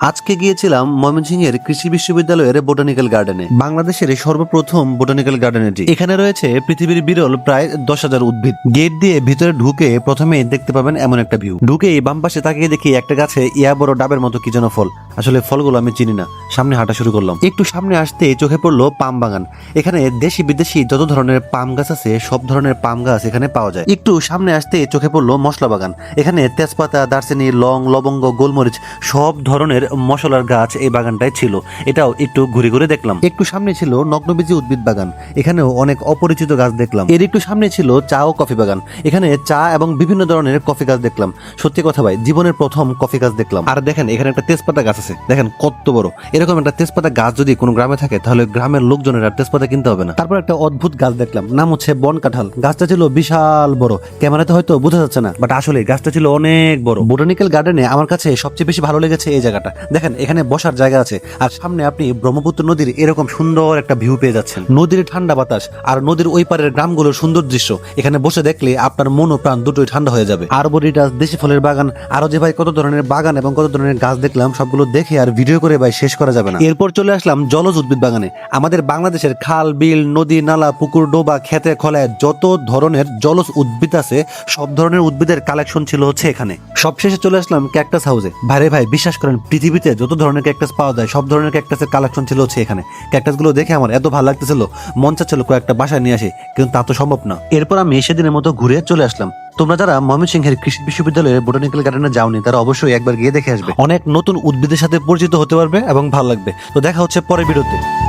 আজকে গিয়েছিলাম ময়মনসিং এর কৃষি বিশ্ববিদ্যালয়ের বোটানিক্যাল গার্ডেনে। বাংলাদেশের সর্বপ্রথম বোটানিক্যাল গার্ডেন এটি এখানে রয়েছে পৃথিবীর বিরল প্রায় দশ হাজার উদ্ভিদ। গেট দিয়ে ভিতরে ঢুকে প্রথমে দেখতে পাবেন এমন একটা ভিউ। ঢুকে বাম পাশে তাকিয়ে দেখি একটা গাছে ইয়া বড় ডাবের মতো কি যেন ফল। আসলে ফলগুলো আমি চিনি না। সামনে হাঁটা শুরু করলাম। একটু সামনে আসতে চোখে পড়ল পাম বাগান। এখানে দেশি বিদেশি যত ধরনের পাম গাছ আছে, সব ধরনের পাম গাছ এখানে পাওয়া যায়। একটু সামনে আসতে চোখে পড়ল মশলা বাগান। এখানে তেজপাতা, দারচিনি, লং, লবঙ্গ, গোলমরিচ সব ধরনের মশলার গাছ এই বাগানটায় ছিল। এটাও একটু ঘুরে ঘুরে দেখলাম। একটু সামনে ছিল নগ্নবীজি উদ্ভিদ বাগান। এখানেও অনেক অপরিচিত গাছ দেখলাম। এর একটু সামনে ছিল চা ও কফি বাগান। এখানে চা এবং বিভিন্ন ধরনের কফি গাছ দেখলাম। সত্যি কথা ভাই, জীবনের প্রথম কফি গাছ দেখলাম। আর দেখেন, এখানে একটা তেজপাতা গাছ আছে। দেখেন কত বড়। এরকম একটা তেজপাতা গাছ যদি কোনো গ্রামে থাকে, তাহলে গ্রামের লোকজনের আর তেজপাতা কিনতে হবে না। তারপর একটা অদ্ভুত গাছ দেখলাম। নাম হচ্ছে বন কাঁঠাল গাছটা ছিল বিশাল বড়। ক্যামেরাতে হয়তো বোঝা যাচ্ছে না বাট আসলে গাছটা ছিল অনেক বড়। বোটানিক্যাল গার্ডেনে আমার কাছে সবচেয়ে বেশি ভালো লেগেছে এই জায়গাটা। দেখেন, এখানে বসার জায়গা আছে, আর সামনে আপনি ব্রহ্মপুত্র নদীর এরকম সুন্দর একটা ভিউ পেয়ে যাচ্ছেন। নদীর ঠান্ডা বাতাস আর নদীর ওই পারের গ্রামগুলোর সুন্দর দৃশ্য। এখানে বসে দেখলে আপনার মন ও প্রাণ দুটোই ঠান্ডা হয়ে যাবে। আর বরিটাস দেশি ফলের বাগান আরও যে ভাই কত ধরনের বাগান এবং কত ধরনের গাছ দেখলাম, সবগুলো দেখে আর ভিডিও করে ভাই শেষ করা যাবে না। এরপর চলে আসলাম জলজ উদ্ভিদ বাগানে। আমাদের বাংলাদেশের খাল, বিল, নদী, নালা, পুকুর, ডোবা খেতে খলায় যত ধরনের জলজ উদ্ভিদ আছে, সব ধরনের উদ্ভিদের কালেকশন ছিল হচ্ছে এখানে। সবশেষে চলে আসলাম ক্যাকটাস হাউসে ভাইরে ভাই, বিশ্বাস করেন, পৃথিবীতে যত ধরনের ক্যাকটাস পাওয়া যায়, সব ধরনের ক্যাকটাসের কালেকশন ছিল হচ্ছে এখানে। ক্যাকটাসগুলো দেখে আমার এত ভালো লাগতেছিল, মন চাচ্ছিল কয়েকটা বাসায় নিয়ে আসে, কিন্তু তা তো সম্ভব না। এরপর আমি সেদিনের মতো ঘুরে চলে আসলাম। তোমরা যারা ময়মনসিংহের কৃষি বিশ্ববিদ্যালয়ের বোটানিক্যাল গার্ডেনে যাওনি, তারা অবশ্যই একবার গিয়ে দেখে আসবে। অনেক নতুন উদ্ভিদের সাথে পরিচিত হতে পারবে এবং ভালো লাগবে। তো দেখা হচ্ছে পরের ভিডিওতে।